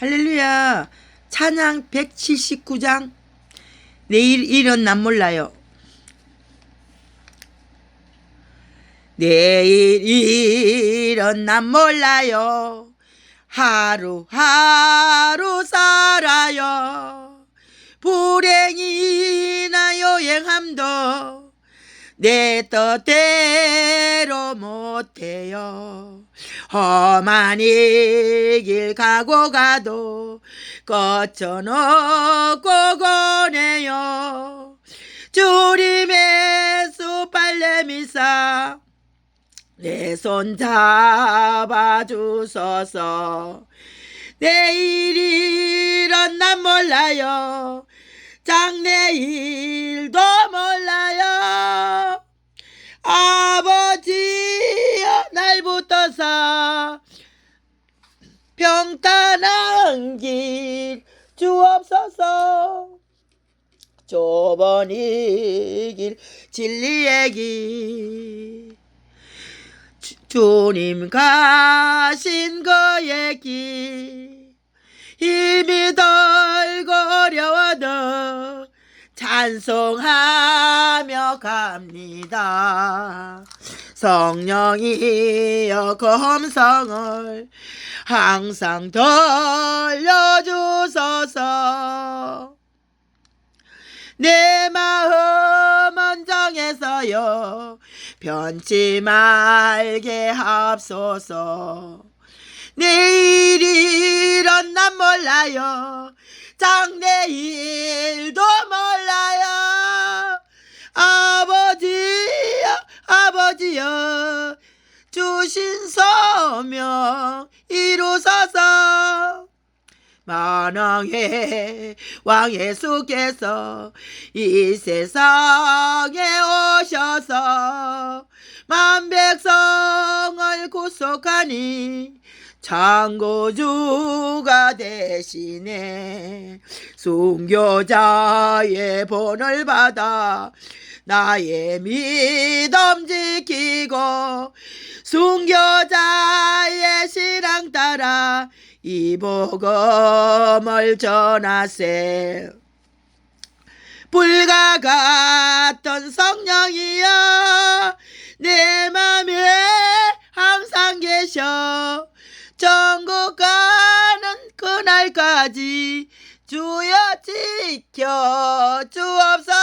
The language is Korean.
할렐루야. 찬양 179장. 내일 일은 난 몰라요. 내일 일은 난 몰라요. 하루하루 살아요. 불행이나 여행함도 내 뜻대로 못해요. 이길 가고 가도 거쳐놓고 거네요. 주님의 수팔레미사 내 손 잡아주소서 내일이란 난 몰라요 장래일 평탄한 길 주옵소서. 좁은 이 길 진리의 길. 주- 주님 가신 거의 길. 힘이 덜고 어려워도 찬송하며 갑니다 성령이여 검성을 항상 돌려주소서. 내 마음은 정해서요 변치 말게 합소서. 내일이란 난 몰라요 장래일 아버지여? 주신 소명 이루소서. 만왕의 왕 예수께서 이 세상에 오셔서 만 백성을 구속하니 창고주가 대신에 순교자의 본을 받아 나의 믿음 지키고 순교자의 신앙 따라 이 복음을 전하세. 불과 같던 성령이여 내 맘에 항상 계셔 전국 가는 그날까지 주여 지켜 주옵소서